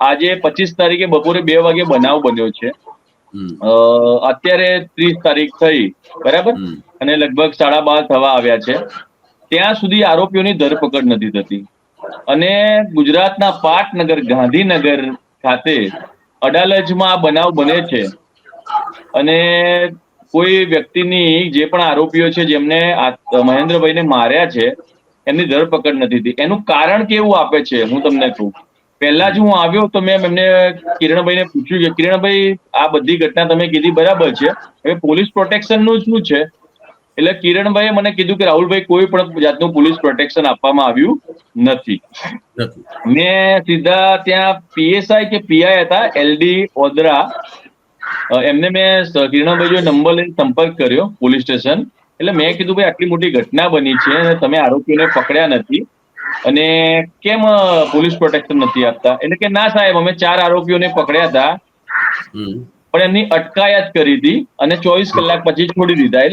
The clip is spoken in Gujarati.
આજે પચીસ તારીખે બપોરે બે વાગે બનાવ બન્યો છે. અત્યારે ત્રીસ તારીખ થઈ બરાબર? અને લગભગ સાડા બાર થવા આવ્યા છે. ત્યાં સુધી આરોપીઓની ધરપકડ નથી થતી. અને ગુજરાતના પાટનગર ગાંધીનગર ખાતે અડાલજમાં આ બનાવ બને છે. અને કોઈ વ્યક્તિની જે પણ આરોપીઓ છે જેમને મહેન્દ્રભાઈને માર્યા છે એમની ધરપકડ નથી થઈ એનું કારણ કેવું આપે છે? હું તમને કહું. પહેલા જ હું આવ્યો તો મેં એમને કિરણભાઈને પૂછ્યું કે કિરણભાઈ આ બધી ઘટના તમે કીધી બરાબર છે. હવે પોલીસ પ્રોટેક્શનનું શું છે? એટલે કિરણભાઈએ મને કીધું કે રાહુલભાઈ કોઈ પણ જાતનું પોલીસ પ્રોટેક્શન આપવામાં આવ્યું નથી. નથી. મેં સીધા ત્યાં પીએસઆઈ કે પીઆઈ હતા એલડી ઓદરા. એમને મેં કિરણભાઈ જો નંબર લઈને સંપર્ક કર્યો પોલીસ સ્ટેશન. એટલે મેં કીધું ભાઈ આટલી મોટી ઘટના બની છે અને તમે આરોપીઓને પકડ્યા નથી. અને કેમ પોલીસ પ્રોટેક્શન નથી આપતા? એટલે કે ના સાહેબ અમે ચાર આરોપીઓને પકડ્યા હતા. પણ એમની અટકાયત કરી હતી અને ચોવીસ કલાક પછી છોડી દીધા.